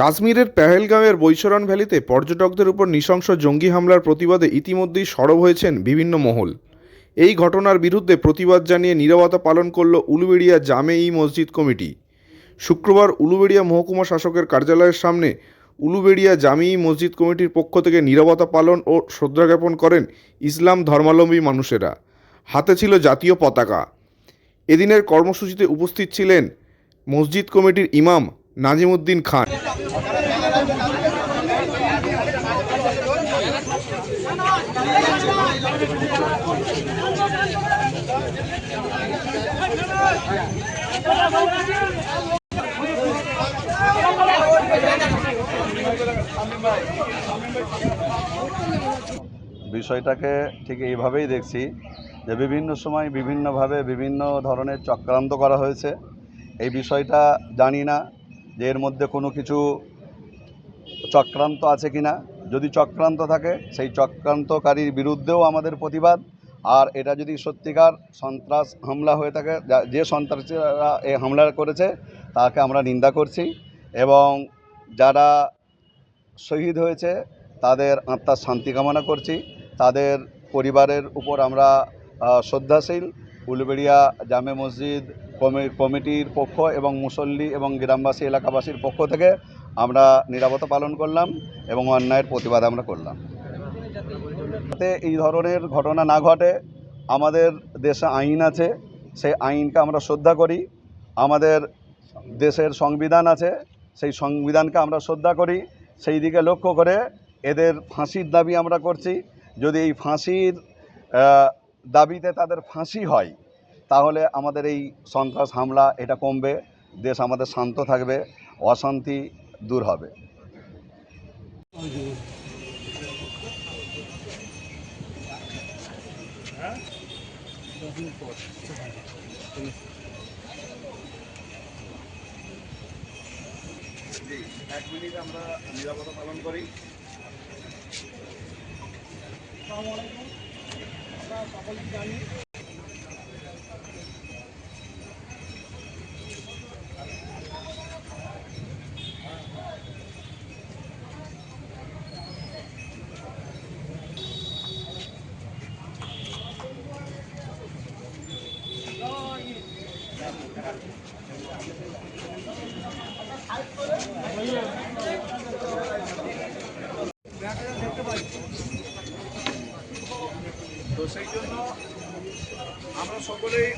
কাশ্মীরের পেহেলগাঁওয়ের বৈশরণ ভ্যালিতে পর্যটকদের উপর নৃশংস জঙ্গি হামলার প্রতিবাদে ইতিমধ্যেই সরব হয়েছেন বিভিন্ন মহল। এই ঘটনার বিরুদ্ধে প্রতিবাদ জানিয়ে নীরবতা পালন করল উলুবেড়িয়া জামে ই মসজিদ কমিটি। শুক্রবার উলুবেড়িয়া মহকুমা শাসকের কার্যালয়ের সামনে উলুবেড়িয়া জামিই মসজিদ কমিটির পক্ষ থেকে নীরবতা পালন ও শ্রদ্ধা জ্ঞাপন করেন ইসলাম ধর্মাবলম্বী মানুষেরা। হাতে ছিল জাতীয় পতাকা। এদিনের কর্মসূচিতে উপস্থিত ছিলেন মসজিদ কমিটির ইমাম নাজিমুদ্দিন খান। বিষয়টাকে ঠিক এইভাবেই দেখছি যে বিভিন্ন সময় বিভিন্নভাবে বিভিন্ন ধরনের চক্রান্ত করা হয়েছে। এই বিষয়টা জানি না। যে এর মধ্যে কোনো কিছু চক্রান্ত আছে কি না যদি চক্রান্ত থাকে, সেই চক্রান্তকারীর বিরুদ্ধেও আমাদের প্রতিবাদ। আর এটা যদি সত্যিকার সন্ত্রাস হামলা হয়ে থাকে, যে সন্ত্রাসীরা এই হামলা করেছে, তাকে আমরা নিন্দা করছি এবং যারা শহীদ হয়েছে, তাদের আত্মার শান্তি কামনা করছি। তাদের পরিবারের উপর আমরা শ্রদ্ধাশীল। উলুবেড়িয়া জামে মসজিদ কমিটির পক্ষ এবং মুসল্লি এবং গ্রামবাসী, এলাকাবাসীর পক্ষ থেকে আমরা নিরাপত্তা পালন করলাম এবং অন্যায়ের প্রতিবাদ আমরা করলাম। যাতে এই ধরনের ঘটনা না ঘটে, আমাদের দেশে আইন আছে, সেই আইনকে আমরা শ্রদ্ধা করি, আমাদের দেশের সংবিধান আছে, সেই সংবিধানকে আমরা শ্রদ্ধা করি, সেই দিকে লক্ষ্য করে এদের ফাঁসির দাবি আমরা করছি। যদি এই ফাঁসির দাবিতে তাদের ফাঁসি হয় তাহলে আমাদের এই সন্ত্রাস হামলা, এটা কমবে, দেশ আমাদের শান্ত থাকবে, অশান্তি দূর হবে। আমরা নিরাপত্তা পালন করি তো সেই জন্য আমরা সকলেই